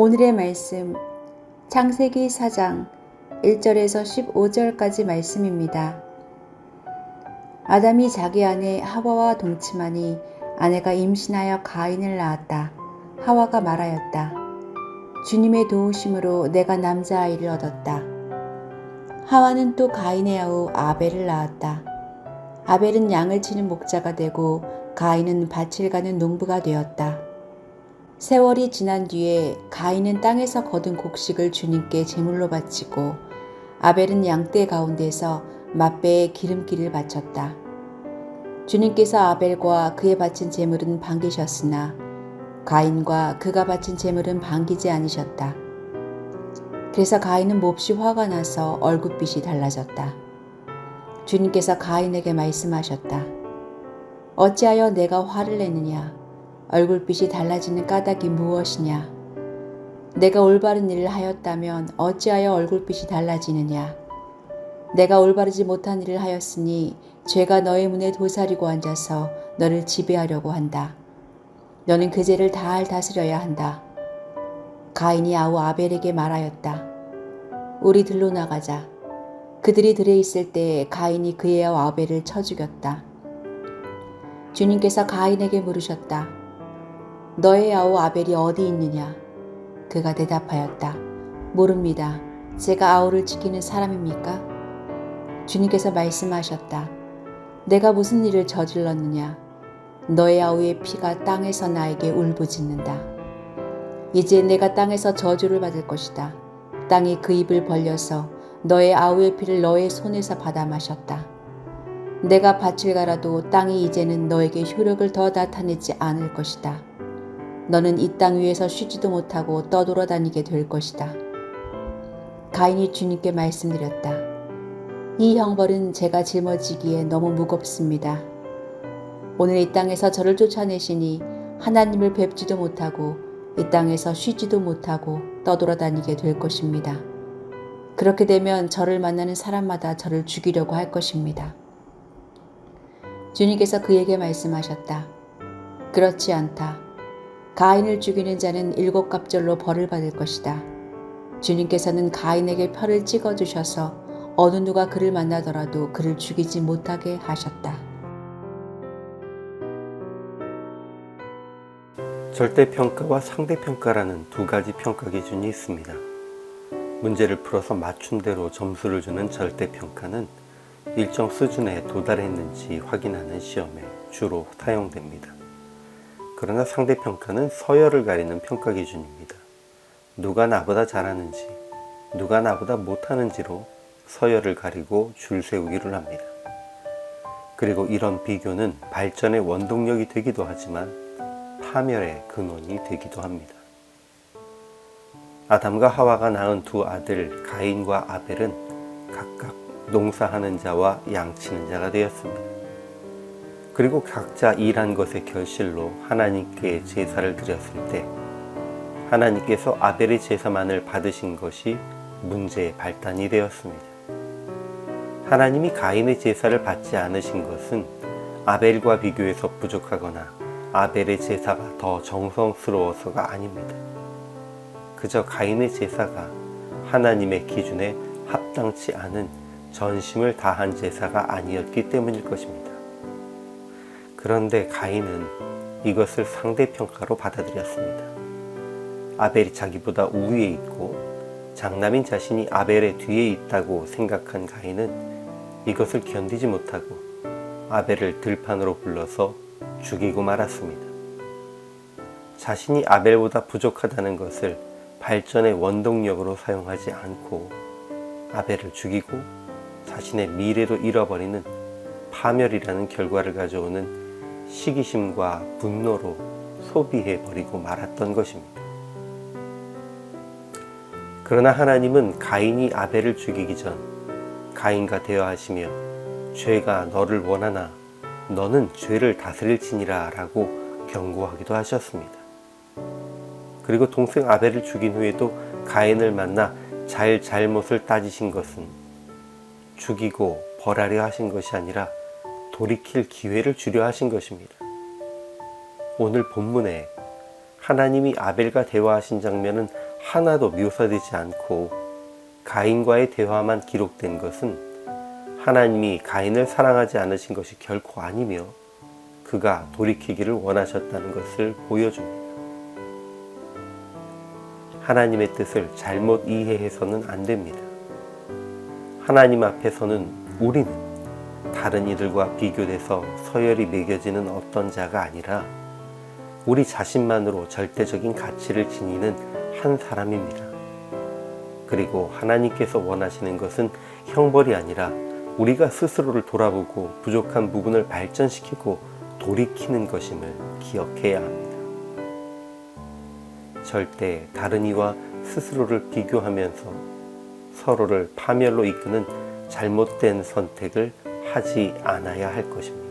오늘의 말씀 창세기 4장 1절에서 15절까지 말씀입니다. 아담이 자기 아내 하와와 동침하니 아내가 임신하여 가인을 낳았다. 하와가 말하였다. 주님의 도우심으로 내가 남자아이를 얻었다. 하와는 또 가인의 아우 아벨을 낳았다. 아벨은 양을 치는 목자가 되고 가인은 밭을 가는 농부가 되었다. 세월이 지난 뒤에 가인은 땅에서 거둔 곡식을 주님께 제물로 바치고 아벨은 양떼 가운데서 맛배에 기름기를 바쳤다. 주님께서 아벨과 그의 바친 제물은 반기셨으나 가인과 그가 바친 제물은 반기지 않으셨다. 그래서 가인은 몹시 화가 나서 얼굴빛이 달라졌다. 주님께서 가인에게 말씀하셨다. 어찌하여 내가 화를 내느냐? 얼굴빛이 달라지는 까닭이 무엇이냐? 내가 올바른 일을 하였다면 어찌하여 얼굴빛이 달라지느냐? 내가 올바르지 못한 일을 하였으니 죄가 너의 문에 도사리고 앉아서 너를 지배하려고 한다. 너는 그 죄를 다 다스려야 한다. 가인이 아우 아벨에게 말하였다. 우리 들로 나가자. 그들이 들에 있을 때 가인이 그의 아벨을 쳐 죽였다. 주님께서 가인에게 물으셨다. 너의 아우 아벨이 어디 있느냐? 그가 대답하였다. 모릅니다. 제가 아우를 지키는 사람입니까? 주님께서 말씀하셨다. 내가 무슨 일을 저질렀느냐? 너의 아우의 피가 땅에서 나에게 울부짖는다. 이제 내가 땅에서 저주를 받을 것이다. 땅이 그 입을 벌려서 너의 아우의 피를 너의 손에서 받아 마셨다. 내가 밭을 갈아도 땅이 이제는 너에게 효력을 더 나타내지 않을 것이다. 너는 이 땅 위에서 쉬지도 못하고 떠돌아다니게 될 것이다. 가인이 주님께 말씀드렸다. 이 형벌은 제가 짊어지기에 너무 무겁습니다. 오늘 이 땅에서 저를 쫓아내시니 하나님을 뵙지도 못하고 이 땅에서 쉬지도 못하고 떠돌아다니게 될 것입니다. 그렇게 되면 저를 만나는 사람마다 저를 죽이려고 할 것입니다. 주님께서 그에게 말씀하셨다. 그렇지 않다. 가인을 죽이는 자는 일곱 갑절로 벌을 받을 것이다. 주님께서는 가인에게 표를 찍어 주셔서 어느 누가 그를 만나더라도 그를 죽이지 못하게 하셨다. 절대평가와 상대평가라는 두 가지 평가 기준이 있습니다. 문제를 풀어서 맞춘 대로 점수를 주는 절대평가는 일정 수준에 도달했는지 확인하는 시험에 주로 사용됩니다. 그러나 상대평가는 서열을 가리는 평가 기준입니다. 누가 나보다 잘하는지, 누가 나보다 못하는지로 서열을 가리고 줄 세우기를 합니다. 그리고 이런 비교는 발전의 원동력이 되기도 하지만 파멸의 근원이 되기도 합니다. 아담과 하와가 낳은 두 아들 가인과 아벨은 각각 농사하는 자와 양치는 자가 되었습니다. 그리고 각자 일한 것의 결실로 하나님께 제사를 드렸을 때 하나님께서 아벨의 제사만을 받으신 것이 문제의 발단이 되었습니다. 하나님이 가인의 제사를 받지 않으신 것은 아벨과 비교해서 부족하거나 아벨의 제사가 더 정성스러워서가 아닙니다. 그저 가인의 제사가 하나님의 기준에 합당치 않은 전심을 다한 제사가 아니었기 때문일 것입니다. 그런데 가인은 이것을 상대평가로 받아들였습니다. 아벨이 자기보다 우위에 있고 장남인 자신이 아벨의 뒤에 있다고 생각한 가인은 이것을 견디지 못하고 아벨을 들판으로 불러서 죽이고 말았습니다. 자신이 아벨보다 부족하다는 것을 발전의 원동력으로 사용하지 않고 아벨을 죽이고 자신의 미래도 잃어버리는 파멸이라는 결과를 가져오는 시기심과 분노로 소비해 버리고 말았던 것입니다. 그러나 하나님은 가인이 아벨을 죽이기 전 가인과 대화하시며 죄가 너를 원하나 너는 죄를 다스릴지니라 라고 경고하기도 하셨습니다. 그리고 동생 아벨을 죽인 후에도 가인을 만나 잘 잘못을 따지신 것은 죽이고 벌하려 하신 것이 아니라 돌이킬 기회를 주려 하신 것입니다. 오늘 본문에 하나님이 아벨과 대화하신 장면은 하나도 묘사되지 않고 가인과의 대화만 기록된 것은 하나님이 가인을 사랑하지 않으신 것이 결코 아니며 그가 돌이키기를 원하셨다는 것을 보여줍니다. 하나님의 뜻을 잘못 이해해서는 안 됩니다. 하나님 앞에서는 우리는 다른 이들과 비교돼서 서열이 매겨지는 어떤 자가 아니라 우리 자신만으로 절대적인 가치를 지니는 한 사람입니다. 그리고 하나님께서 원하시는 것은 형벌이 아니라 우리가 스스로를 돌아보고 부족한 부분을 발전시키고 돌이키는 것임을 기억해야 합니다. 절대 다른 이와 스스로를 비교하면서 서로를 파멸로 이끄는 잘못된 선택을 하지 않아야 할 것입니다.